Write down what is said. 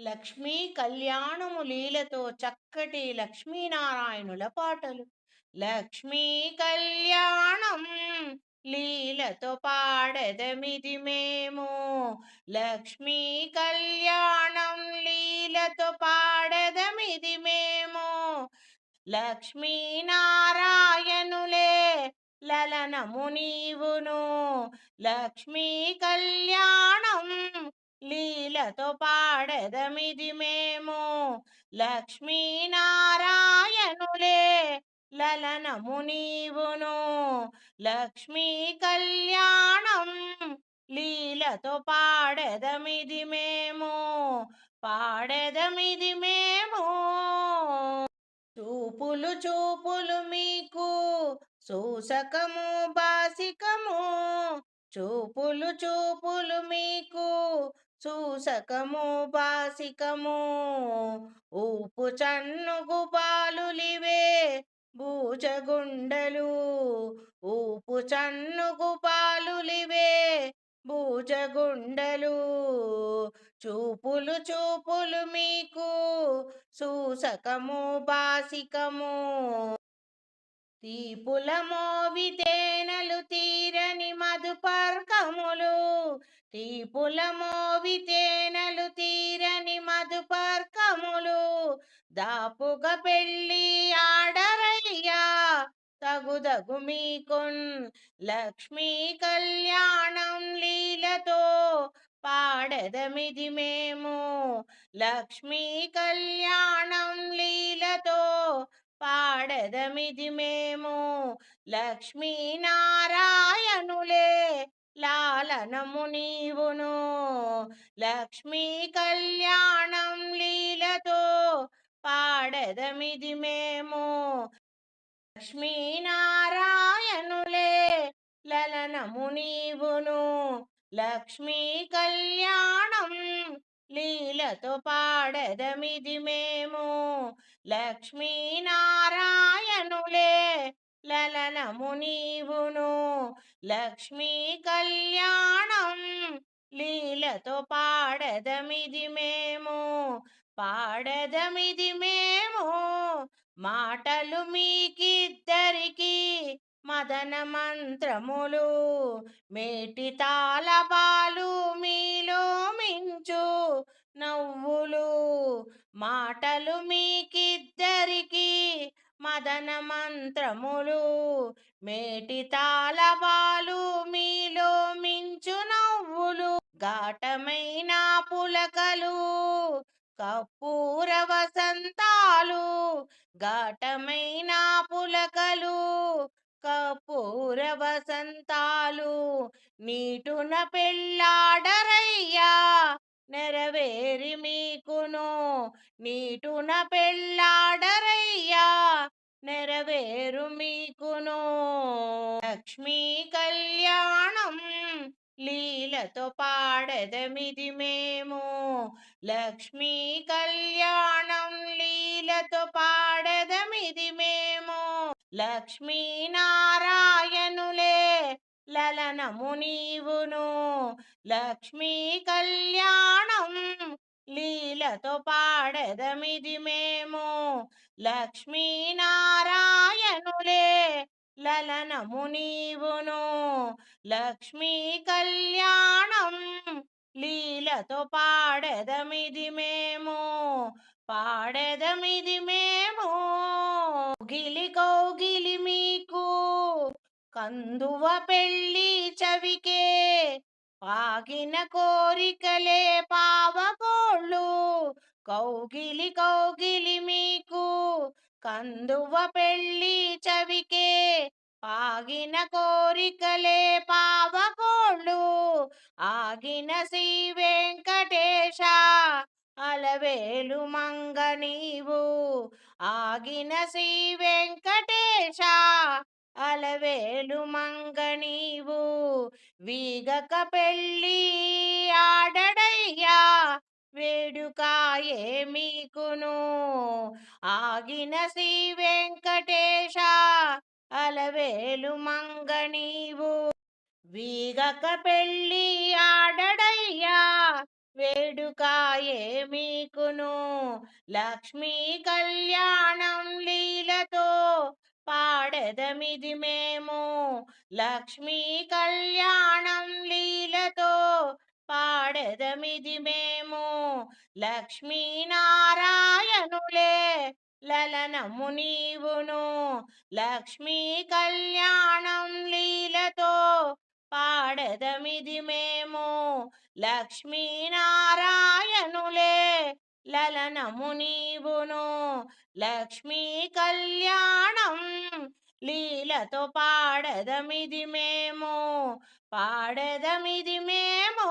లక్ష్మీ కళ్యాణము లీలతో చక్కటి లక్ష్మీనారాయణుల పాటలు. లక్ష్మీ కళ్యాణం లీలతో పాడదమిది మేము. లక్ష్మీ కళ్యాణం లీలతో పాడదమిది మేము. లక్ష్మీనారాయణులే లలనము నీవును. లక్ష్మీ కళ్యాణం లీలతో పాడదమిది మేము. లక్ష్మీనారాయణులే లలనము నీవును. లక్ష్మీ కళ్యాణం లీలతో పాడదమిది మేము. పాడదమిది మేము. చూపులు చూపులు మీకు సూసకము బాసికము. చూపులు చూపులు మీకు సూసకము బాసికము ఊపు చన్నుగు పాలులివే భూజగుండలు ఊపు చన్నుగు పాలులివే భూజగుండలు. చూపులు చూపులు మీకు సూసకము బాసికము తీపుల మోవితేనలు తీరని మధుపర్కములు తీపుల మోవితేనలు తీరని మధుపార్కములు దాపుగ పెళ్ళి ఆడరయ్యా తగుదగు మీకున్ లక్ష్మీ కళ్యాణం లీలతో పాడదమిది మేము. లక్ష్మీ కళ్యాణం లీలతో పాడదమిది మేము. లక్ష్మీనారాయణులే లాలనము నీవును. లక్ష్మీ కళ్యాణం లీలతో పాడదమిది మేము. లక్ష్మీనారాయణులే లలనము నీవును. లక్ష్మీ కళ్యాణం లీలతో పాడదమిది మేము. లక్ష్మీనారాయణ లలనము నీవును లక్ష్మీ కళ్యాణం లీలతో పాడదమిది మేము పాడదమిది మేము మాటలు మీకిద్దరికి మదన మంత్రములు మేటి తాళబాలు మీలో మించు నవ్వులు మాటలు మీకిద్దరికి మదన మంత్రములు మేటి తాళవాలు మీలో మించు నవ్వులు ఘాటమైన పులకలు కపూర వసంతాలు ఘాటమైన పులకలు కపూర వసంతాలు నీటున పెళ్ళాడరయ్యా నెరవేరి మీకును నీటున పెళ్ళాడరయ్యా. నెరవేరు మీకును. లక్ష్మీ కళ్యాణం లీలతో పాడదమిది మేము. లక్ష్మీ కళ్యాణం లీలతో పాడదమిది మేము. లక్ష్మీనారాయణులే లలనము నీవును. లక్ష్మీ కళ్యాణం లీలతో పాడదమిది మేము లక్ష్మీనారాయణులే లలనము నీవును. లక్ష్మీ కళ్యాణం లీలతో పాడదమిది మేము పాడదమిది మేము గిలి కౌగిలి మీకు కందువ పెళ్ళి చవికే పాగిన కోరికలే పావకోళ్ళు కౌగిలి కౌగిలి మీకు కందువ పెళ్ళి చవికే. ఆగిన కోరికలే పావకోళ్ళు ఆగిన శ్రీ వెంకటేశ అలవేలు మంగ నీవు. ఆగిన శ్రీ వెంకటేశ అలవేలు మంగ నీవు. వీగక పెళ్ళి ఆడడయ్యా వేడుకాయే మీకును ఆగిన శ్రీ వెంకటేశ అలవేలు మంగ నీవు. వీగక పెళ్ళి ఆడడయ్యా వేడుకాయే మీకును లక్ష్మీ కళ్యాణం లీలతో పాడదమిది మేము. లక్ష్మీ కళ్యాణం లీలతో పాడదమిది మేము. లక్ష్మీనారాయణులే లలనము నీవును. లక్ష్మీ కళ్యాణం లీలతో పాడదమిది మేము. లక్ష్మీనారాయణులే లలనము నీవును. లక్ష్మీ కళ్యాణం లీలతో పాడదమిది మేము పాడదమిది మేము.